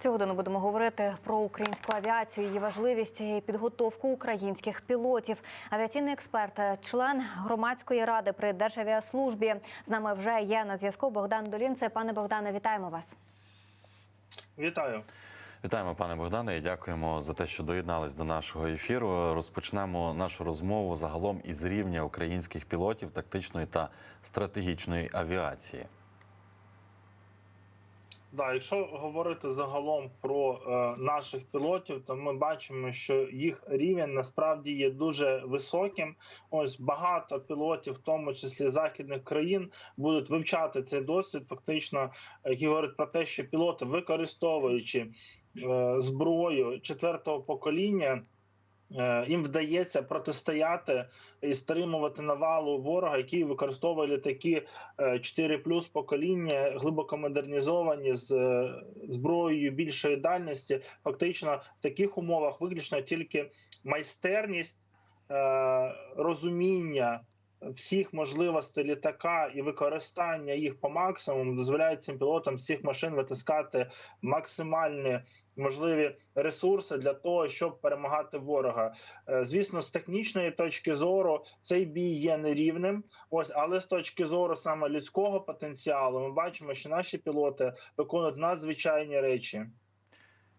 Цю годину будемо говорити про українську авіацію, її важливість і підготовку українських пілотів. Авіаційний експерт, член громадської ради при Державіаслужбі. З нами вже є на зв'язку Богдан Долінце. Пане Богдане, вітаємо вас. Вітаю. Вітаємо, пане Богдане, і дякуємо за те, що доєднались до нашого ефіру. Розпочнемо нашу розмову загалом із рівня українських пілотів тактичної та стратегічної авіації. Да, якщо говорити загалом про е, наших пілотів, то ми бачимо, що їх рівень насправді є дуже високим. Ось багато пілотів, в тому числі західних країн, будуть вивчати цей досвід. Фактично, які говорять про те, що пілоти, використовуючи е, зброю четвертого покоління. Е, Їм вдається протистояти і стримувати навалу ворога, який використовує літаки 4 плюс покоління, глибоко модернізовані з е, зброєю більшої дальності. Фактично, в таких умовах виключно тільки майстерність, е, розуміння всіх можливостей літака і використання їх по максимуму дозволяє цим пілотам цих машин витискати максимальні можливі ресурси для того, щоб перемагати ворога. Е, Звісно, з технічної точки зору цей бій є нерівним. Ось, але з точки зору саме людського потенціалу, ми бачимо, що наші пілоти виконують надзвичайні речі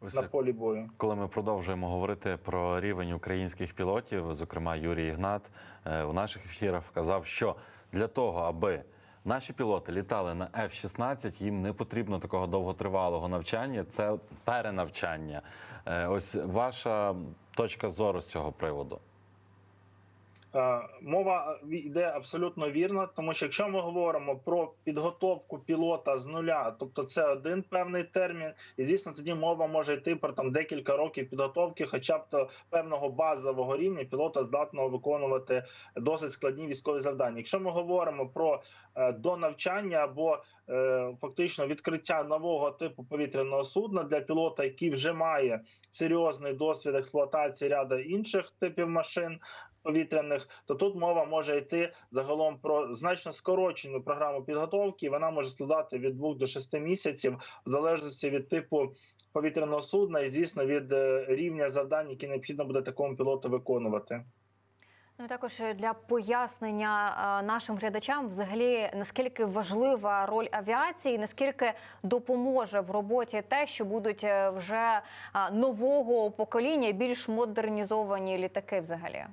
Ось на полі бою. коли ми продовжуємо говорити про рівень українських пілотів, зокрема Юрій Ігнат е, у наших ефірах казав, що для того, аби наші пілоти літали на F-16, їм не потрібно такого довготривалого навчання, це перенавчання. Е, Ось ваша точка зору з цього приводу. Е, Мова йде абсолютно вірно, тому що якщо ми говоримо про підготовку пілота з нуля, тобто це один певний термін, і звісно, тоді мова може йти про там декілька років підготовки, хоча б до певного базового рівня пілота здатного виконувати досить складні військові завдання. Якщо ми говоримо про е, донавчання або е, фактично відкриття нового типу повітряного судна для пілота, який вже має серйозний досвід експлуатації ряду інших типів машин повітряних, то тут мова може йти загалом про значно скорочену програму підготовки. Вона може складати від 2 до 6 місяців, в залежності від типу повітряного судна і звісно від е, рівня завдань, які необхідно буде такому пілоту виконувати. Ну також для пояснення нашим глядачам, взагалі, наскільки важлива роль авіації, наскільки допоможе в роботі те, що будуть е, вже нового покоління, більш модернізовані літаки, взагалі.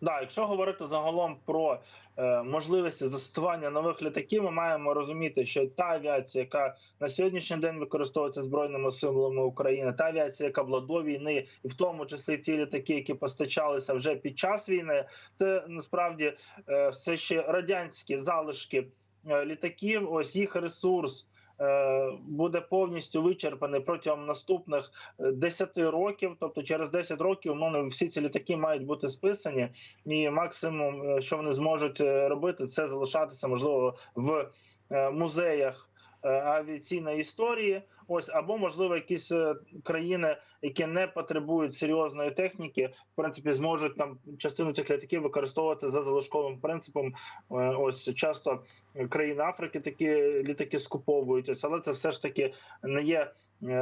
Да, якщо говорити загалом про е, можливості застосування нових літаків, ми маємо розуміти, що та авіація, яка на сьогоднішній день використовується збройними силами України, та авіація, яка була до війни, і в тому числі ті літаки, які постачалися вже під час війни, це насправді е, все ще радянські залишки е, літаків. Ось їх ресурс. Е, Буде повністю вичерпаний протягом наступних е, 10 років. Тобто, через 10 років умовно всі ці літаки мають бути списані, і максимум, е, що вони зможуть е, робити, це залишатися можливо в е, музеях е, авіаційної історії. Ось або можливо якісь е, країни, які не потребують серйозної техніки, в принципі, зможуть там частину цих літаків використовувати за залишковим принципом. Е, Ось часто країни Африки такі літаки скуповують, ось, але це все ж таки не є е,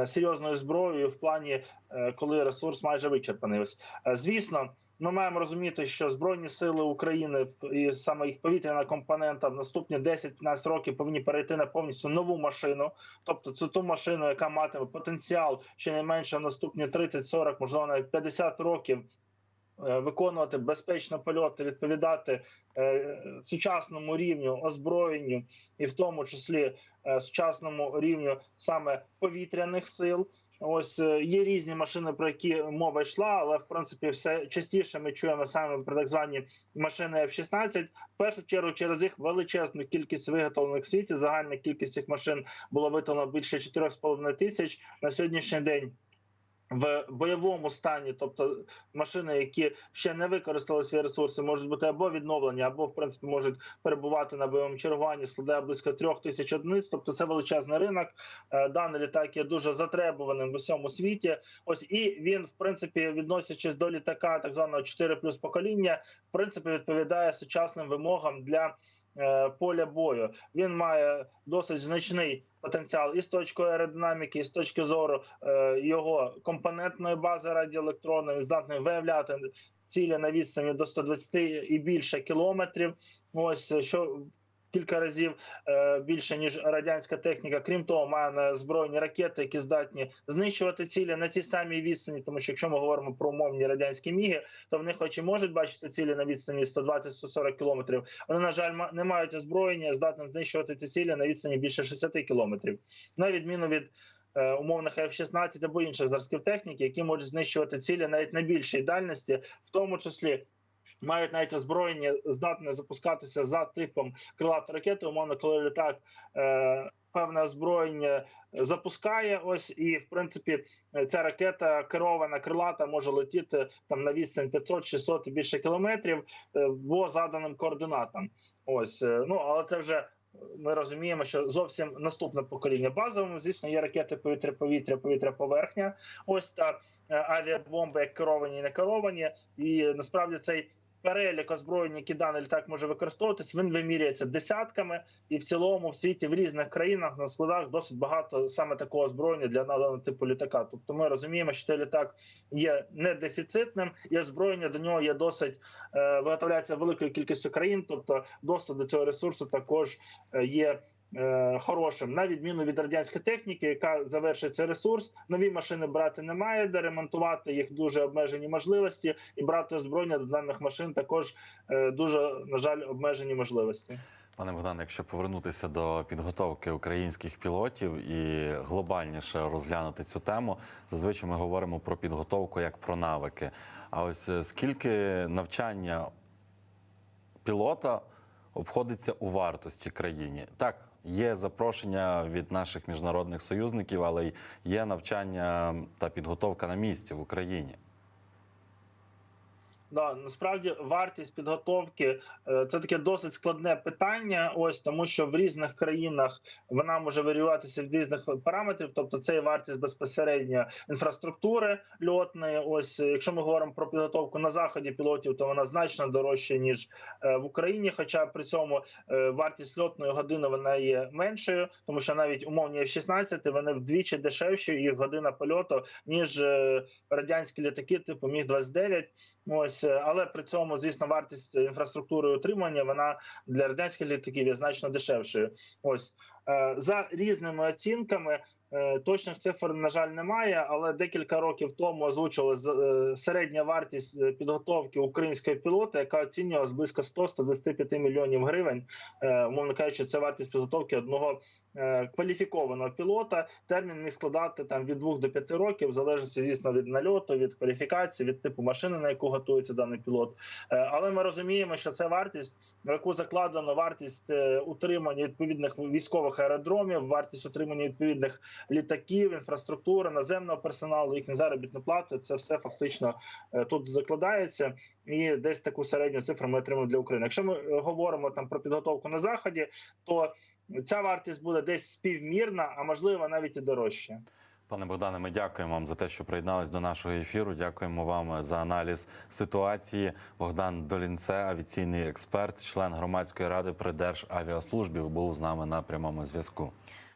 серйозною зброєю в плані, е, коли ресурс майже вичерпаний. Ось Е, звісно, ми маємо розуміти, що збройні сили України і саме їх повітряна компонента в наступні 10-15 років повинні перейти на повністю нову машину. Тобто, це ту машину, яка матиме потенціал щонайменше в наступні 30-40, можливо, навіть 50 років. Е, Виконувати безпечно польоти, відповідати е, сучасному рівню озброєнню, і в тому числі е, сучасному рівню саме повітряних сил. Ось є різні машини, про які мова йшла, але в принципі все частіше ми чуємо саме про так звані машини F-16. В першу чергу через їх величезну кількість виготовлених в світі. Загальна кількість цих машин була виготовлена більше 4,5 тисяч на сьогоднішній день. В бойовому стані, тобто машини, які ще не використали свої ресурси, можуть бути або відновлені, або в принципі можуть перебувати на бойовому чергуванні, складає близько трьох тисяч одиниць. Тобто це величезний ринок. Е, Даний літак є дуже затребуваним в усьому світі. Ось і він, в принципі, відносячись до літака, так званого 4 плюс покоління, в принципі, відповідає сучасним вимогам для е, поля бою. Він має досить значний потенціал і з точки аеродинаміки, і з точки зору е, його компонентної бази радіоелектронної, здатний виявляти цілі на відстані до 120 і більше кілометрів. Ось е, що кілька разів е, більше ніж радянська техніка. Крім того, має на збройні ракети, які здатні знищувати цілі на цій самій відстані. Тому що якщо ми говоримо про умовні радянські міги, то вони, хоч і можуть бачити цілі на відстані 120-140 кілометрів, вони на жаль не мають озброєння, здатні знищувати ці цілі на відстані більше 60 кілометрів. На відміну від е, умовних F-16 або інших зразків техніки, які можуть знищувати цілі навіть на більшій дальності, в тому числі. Мають навіть озброєння здатне запускатися за типом крилатої ракети, умовно, коли літак е, певне озброєння запускає. Ось і в принципі ця ракета керована крилата може летіти там на відстань 500, 600 і більше кілометрів е, по заданим координатам. Ось е, ну але це вже. Ми розуміємо, що зовсім наступне покоління базовим, звісно, є ракети повітря-повітря, повітря-поверхня. Ось та е, авіабомби, як керовані і не керовані. І насправді цей перелік озброєнь, які даний літак може використовуватись, він вимірюється десятками, і в цілому в світі в різних країнах на складах досить багато саме такого озброєння для наданого типу літака. Тобто ми розуміємо, що цей літак є не дефіцитним, і озброєння до нього є досить е, виготовляється великою кількістю країн. Тобто доступ до цього ресурсу також е, є. Е, Хорошим на відміну від радянської техніки, яка завершить цей ресурс. Нові машини брати немає, де ремонтувати їх дуже обмежені можливості, і брати озброєння до даних машин також е, дуже на жаль обмежені можливості. Пане Богдане, якщо повернутися до підготовки українських пілотів і глобальніше розглянути цю тему, зазвичай ми говоримо про підготовку як про навики. А ось е, скільки навчання пілота обходиться у вартості країні? Так, є запрошення від наших міжнародних союзників, але є навчання та підготовка на місці в Україні. Да, насправді вартість підготовки е, це таке досить складне питання. Ось тому, що в різних країнах вона може варіюватися від різних параметрів. Тобто, це і вартість безпосередньо інфраструктури льотної. Ось е, якщо ми говоримо про підготовку на заході пілотів, то вона значно дорожча ніж е, в Україні. Хоча при цьому вартість льотної години вона є меншою, тому що навіть умовні F-16 вони вдвічі дешевші їх година польоту ніж радянські літаки, типу Міг 29 Ось, е, але при цьому, звісно, вартість інфраструктури утримання вона для радянських літаків є значно дешевшою. Ось е, за різними оцінками. Е, Точних цифр на жаль немає, але декілька років тому озвучили е, середня вартість е, підготовки української пілота, яка оцінювалась близько 100-125 мільйонів гривень. Умовно кажучи, це вартість підготовки одного кваліфікованого пілота. Термін міг складати там від 2 до 5 років, залежить, звісно, від нальоту, від кваліфікації, від типу машини, на яку готується даний пілот. Але ми розуміємо, що це вартість, в яку закладено вартість утримання відповідних військових аеродромів, вартість утримання відповідних літаків, інфраструктури, наземного персоналу, їхні заробітні плати. Це все фактично е, тут закладається, і десь таку середню цифру ми отримуємо для України. Якщо ми е, говоримо там про підготовку на заході, то ця вартість буде десь співмірна, а можливо навіть і дорожча. Пане Богдане, ми дякуємо вам за те, що приєднались до нашого ефіру. Дякуємо вам за аналіз ситуації. Богдан Долінце, авіаційний експерт, член громадської ради при Державіаслужбі, був з нами на прямому зв'язку.